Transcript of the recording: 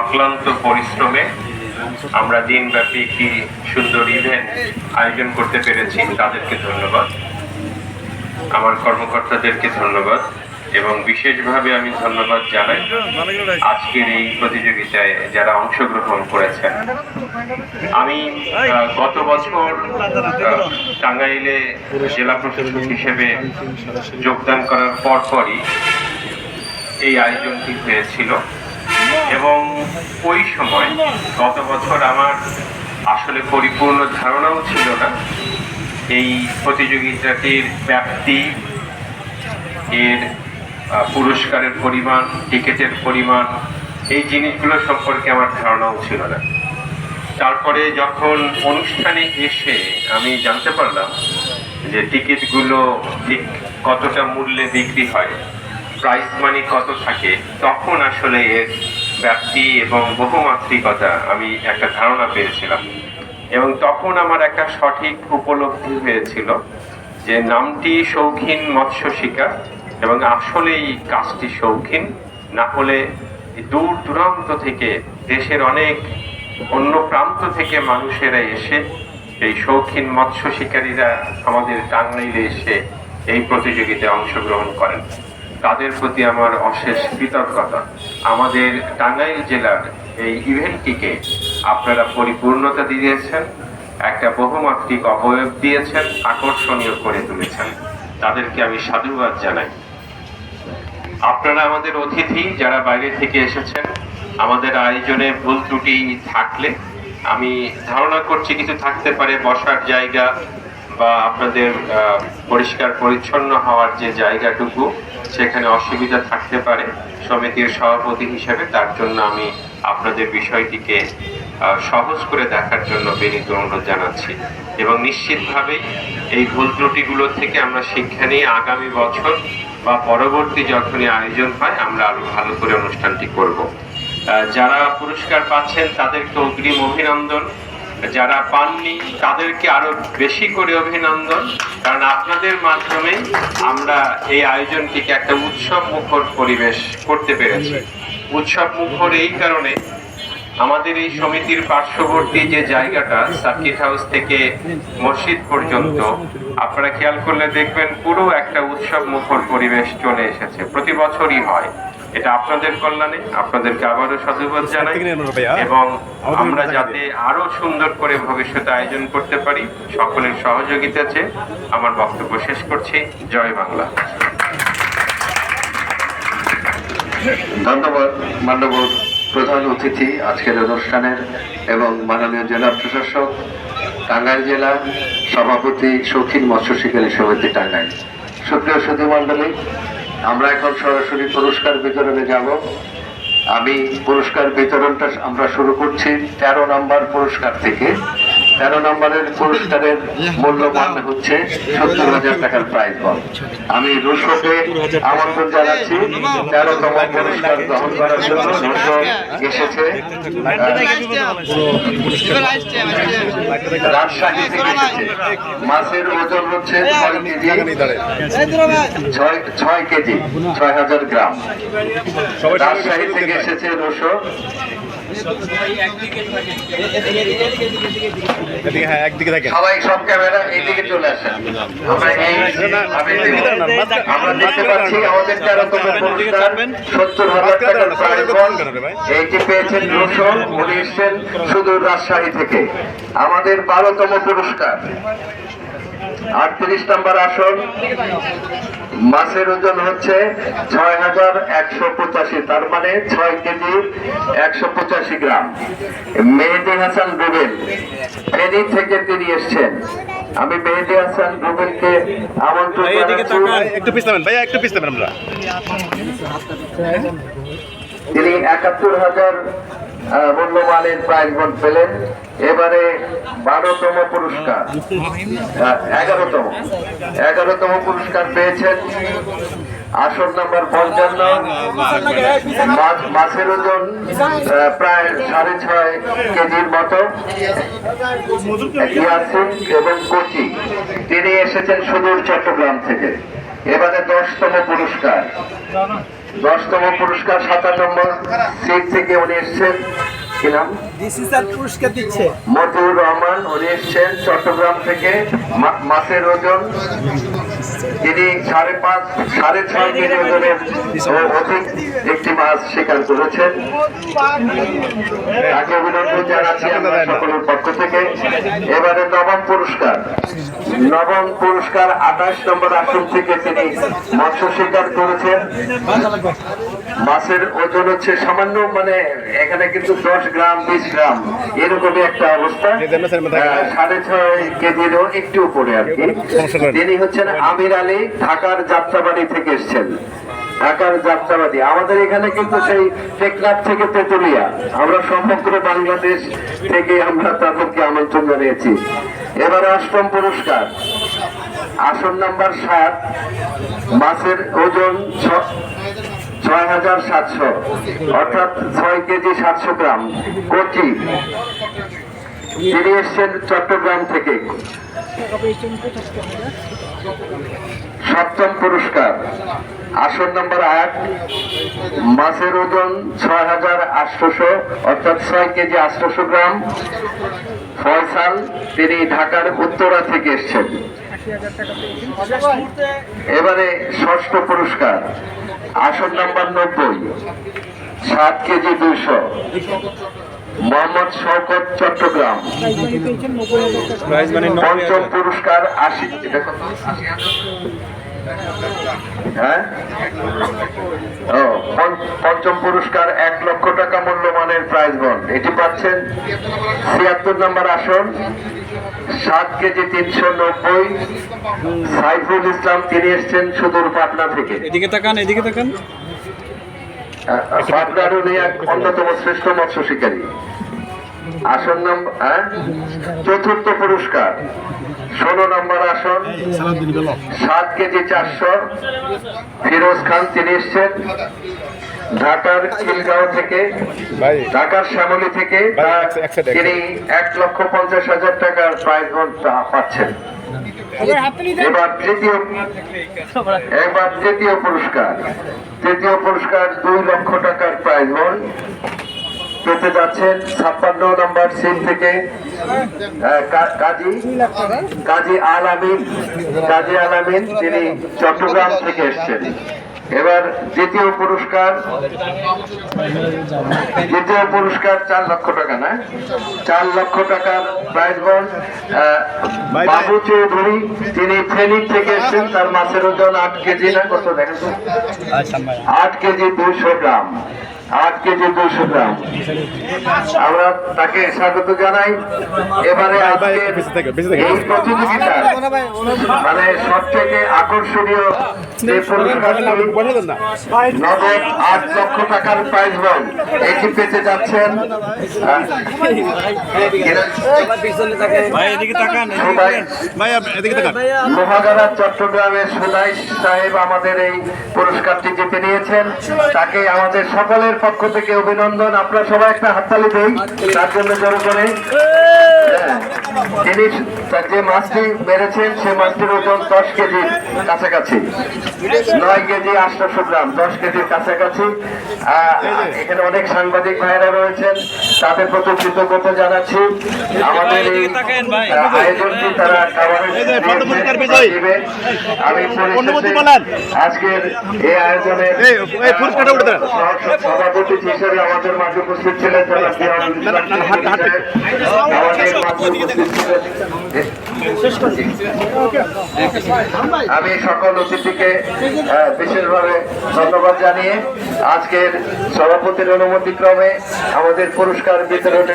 অক্লান্ত পরিশ্রমে আমরা দিনব্যাপী একটি সুন্দর ইভেন্ট আয়োজন করতে পেরেছি। তাদেরকে ধন্যবাদ। আমার কর্মকর্তাদেরকে ধন্যবাদ এবং বিশেষভাবে আমি ধন্যবাদ জানাই আজকের এই প্রতিযোগিতায় যারা অংশগ্রহণ করেছেন। আমি গত বছর টাঙ্গাইলে জেলা প্রশাসক হিসেবে যোগদান করার পরপরই এই আয়োজনটি হয়েছিল। এবং ওই সময় গত বছর আমার আসলে পরিপূর্ণ ধারণাও ছিল না। এই প্রতিযোগিতাটির ব্যাপ্তি, এর পুরস্কারের পরিমাণ, টিকিটের পরিমাণ, এই জিনিসগুলো সম্পর্কে আমার ধারণাও ছিল না। তারপরে যখন অনুষ্ঠানে এসে আমি জানতে পারলাম যে টিকিটগুলো ঠিক কতটা মূল্যে বিক্রি হয়, প্রাইস মানি কত থাকে, তখন আসলে এর ব্যাপ্তি এবং বহুমাত্রিকতা আমি একটা ধারণা পেয়েছিলাম। এবং তখন আমার একটা সঠিক উপলব্ধি হয়েছিল যে নামটি শৌখিন মৎস্য শিকার এবং আসলে এই কাজটি শৌখিন, না হলে দূর দূরান্ত থেকে, দেশের অনেক অন্য প্রান্ত থেকে মানুষেরা এসে এই শৌখিন মৎস্য শিকারীরা আমাদের টাঙ্গাইলে এসে এই প্রতিযোগিতায় অংশগ্রহণ করেন। তাদের প্রতি আমার অশেষ কৃতজ্ঞতা। আমাদের টাঙ্গাইল জেলার এই ইভেন্টটিকে আপনারা পরিপূর্ণতা দিয়েছেন, একটা বহুমাত্রিক অবয়ব দিয়েছেন, আকর্ষণীয় করে তুলেছেন। তাদেরকে আমি সাধুবাদ জানাই। আপনারা আমাদের অতিথি যারা বাইরে থেকে এসেছেন, আমাদের আয়োজনে ভুল ত্রুটি থাকলে, আমি ধারণা করছি কিছু থাকতে পারে, বসার জায়গা বা আপনাদের পরিষ্কার পরিচ্ছন্ন হওয়ার যে জায়গাটুকু, সেখানে অসুবিধা থাকতে পারে, সমিতির সভাপতি হিসেবে। তার জন্য আমি আপনাদের বিষয়টিকে সহজ করে দেখার জন্য বিনীত অনুরোধ জানাচ্ছি। এবং নিশ্চিতভাবেই এই ভুল ত্রুটিগুলো থেকে আমরা শিক্ষা নিয়ে আগামী বছর বা পরবর্তী যখনই আয়োজন হয়, আমরা আরও ভালো করে অনুষ্ঠানটি করব। যারা পুরস্কার পাচ্ছেন, তাদেরকে অগ্রিম অভিনন্দন। যারা পাননি, তাদেরকে আরও বেশি করে অভিনন্দন, কারণ আপনাদের মাধ্যমে আমরা এই আয়োজনটিকে একটা উৎসব মুখর পরিবেশ করতে পেরেছি। উৎসব মুখর এই কারণে আমাদের এই সমিতির পার্শ্ববর্তী যে জায়গাটা, সার্কিট হাউস থেকে মসজিদ পর্যন্ত, আপনারা খেয়াল করলে দেখবেন পুরো একটা উৎসব মুখর পরিবেশ চলে এসেছে। প্রতি বছরই হয়। এটা আপনাদের কল্যাণে আপনাদেরকে আবারও সাধুবাদ জানাই। এবং আমরা যাতে আরও সুন্দর করে ভবিষ্যতে আয়োজন করতে পারি সকলের সহযোগিতা চেয়ে আমার বক্তব্য শেষ করছি। জয় বাংলা। ধন্যবাদ মান্যবর প্রধান অতিথি আজকের অনুষ্ঠানের এবং মাননীয় জেলা প্রশাসক টাঙ্গাইল জেলা সভাপতি শৌখিন মৎস্য শিকারী সমিতি টাঙ্গাইল। সুপ্রিয় সুধী মণ্ডলী আমরা এখন সরাসরি পুরস্কার বিতরণে যাব। আমি পুরস্কার বিতরণটা আমরা শুরু করছি তেরো নম্বর পুরস্কার থেকে। তেরো নম্বরের পুরস্কারের মূল্যমান হচ্ছে সত্তর হাজার টাকার প্রাইজ বল আমি রুশোকে আমন্ত্রণ জানাচ্ছি। তেরোতম পুরস্কার গ্রহণ করার জন্য রুশো এসেছে। রাজশাহী থেকে এসেছে। মাছের ওজন হচ্ছে ছয় কেজি। ছয় কেজি, ছয় হাজার গ্রাম। রাজশাহী থেকে এসেছে রুশো এদিকে হ্যাঁ একদিকে দেখেন। সবাই সব ক্যামেরা এইদিকে চলে আসেন। পুরস্কার সত্তর হাজার টাকার এইটি পেয়েছেন রোশন উনি এসছেন সুদূর রাজশাহী থেকে। আমাদের বারোতম পুরস্কার। আটত্রিশ নম্বর আসন। মাছের ওজন হচ্ছে ছয় হাজার একশো পঁচাশি তার মানে ছয় কেজি একশো পঁচাশি গ্রাম। মেহেদি হাসান রুবেল ফেনী থেকে তিনি এসছেন। আমি মেহেদি হাসান রুবেলকে আমন্ত্রণ একটু পিছ নামেন। ভাইয়া একটু পিছ আমরা। তিনি একাত্তর হাজার আহ, মূল্যমানের প্রাইজ বোর্ড পেলেন। এবারে বারোতম পুরস্কার। এগারোতম। এগারোতম পুরস্কার পেয়েছেন আসন নাম্বার পঞ্চান্ন। মাছ- মাছের ওজন প্রায় সাড়ে ছয় কেজির মতো। ইয়াসিন এবং কোচি তিনি এসেছেন সুদূর চট্টগ্রাম থেকে। এবারে দশতম পুরস্কার। দশতম পুরস্কার সাতাশ নম্বর সিট থেকে উনি এসছেন। কি নাম? পুরস্কার দিচ্ছে। মতিউর রহমান উনি এসছেন চট্টগ্রাম থেকে মা- মাছের ওজন। তিনি সাড়ে পাঁচ, সাড়ে ছয় মিলিয়ন অধিক একটি মাছ শিকার করেছেন। তাকে অভিনন্দন জানাচ্ছি সকলের পক্ষ থেকে। এবারে নবম পুরস্কার। নবম পুরস্কার আঠাশ নম্বর আসন থেকে তিনি মৎস্য শিকার করেছেন। মাছের ওজন হচ্ছে সামান্য মানে এখানে কিন্তু দশ গ্রাম বিশ গ্রাম এরকমই একটা অবস্থা। সাড়ে ছয় কেজিরও একটু উপরে আর কি। তিনি হচ্ছেন আমির আলী ঢাকার যাত্রাবাড়ি থেকে এসছেন। ঢাকার যাত্রাবাড়ি। আমাদের এখানে কিন্তু সেই টেকনাফ থেকে তেতুলিয়া। আমরা সমগ্র বাংলাদেশ থেকে আমরা তাদেরকে আমন্ত্রণ জানিয়েছি। এবারে অষ্টম পুরস্কার। আসন নাম্বার সাত মাছের ওজন ছয় হাজার সাতশো, অর্থাৎ ছয় কেজি সাতশো গ্রাম কোচি। তিনি এসছেন চট্টগ্রাম থেকে। সপ্তম পুরস্কার। আসন নাম্বার আট, মাছের ওজন ছয় হাজার আটশোশো, অর্থাৎ ছয় কেজি আটশোশো গ্রাম। ফয়সাল, তিনি ঢাকার উত্তরা থেকে এসছেন। এবারে ষষ্ঠ পুরস্কার আসন নাম্বার নব্বই সাত কেজি দুইশো মোহাম্মদ শওকত চট্টগ্রাম। মানে পঞ্চম পুরস্কার আশি হ্যাঁ? ও পঞ্চম পুরস্কার এক লক্ষ টাকা মূল্যমানের প্রাইজ বন্ড এটি পাচ্ছেন ছিয়াত্তর নম্বর আসন সাত কেজি তিনশো নব্বই। সাইফুল ইসলাম তিনি এসছেন সুদূর পাটনা থেকে। এদিকে তাকান এদিকে তাকান। পাটনার উনি এক অন্যতম শ্রেষ্ঠ মৎস্য শিকারী। আসন নম্বর হ্যাঁ? চতুর্থ পুরস্কার। ষোলো নম্বর আসন সাত কেজি চারশো। ফিরোজ খান তিনি এসছেন। ঢাকার খিলগাঁও থেকে ঢাকার শ্যামলী থেকে তিনি এক লক্ষ পঞ্চাশ হাজার টাকার প্রাইজ পাচ্ছেন। এবার তৃতীয় এবার তৃতীয় পুরস্কার। তৃতীয় পুরস্কার দুই লক্ষ টাকার প্রাইজ বন্ড পেতে যাচ্ছেন ছাপ্পান্ন নম্বর সিট থেকে আহ, কা- কাজী কাজী আল আমিন কাজী আল আমিন তিনি চট্টগ্রাম থেকে এসছেন। এবার দ্বিতীয় পুরস্কার দ্বিতীয় পুরস্কার চার লক্ষ টাকা না চার লক্ষ টাকার প্রাইজ বন্ড বাবু চৌধুরী তিনি ফেনী থেকে এসেছেন তার মাছের ওজন আট কেজি না কত দেখেন তো? আট কেজি দুইশো গ্রাম আট কেজি দুইশো গ্রাম আমরা তাকে স্বাগত জানাই এবারে। এই প্রতিযোগিতা মানে সব থেকে আকর্ষণীয় আট লক্ষ টাকার এটি পেতে যাচ্ছেন চট্টগ্রামের সুদাই সাহেব আমাদের এই পুরস্কারটি জিতে নিয়েছেন তাকে আমাদের সকলের পক্ষ থেকে অভিনন্দন আপনারা সবাই একটা হাততালি দেই তার জন্য জড়ো করে হ্যাঁ, তিনি যে মাছটি মেরেছেন সে মাছটির ওজন দশ কেজির কাছাকাছি নয় কেজি আটশোশো গ্রাম দশ কেজির কাছাকাছি। এখানে অনেক সাংবাদিক ভাইরা রয়েছেন তাদের প্রতি কৃতজ্ঞতা জানাচ্ছি। আমাদের এই আয়োজনটি তারা। আমি আজকের এই। সহ- সভাপতি হিসেবে আমাদের মাঝে উপস্থিত ছিলেন আমি সকল অতিথিকে বিশেষভাবে ধন্যবাদ জানিয়ে আজকের সভাপতির অনুমতিক্রমে আমাদের পুরস্কার বিতরণে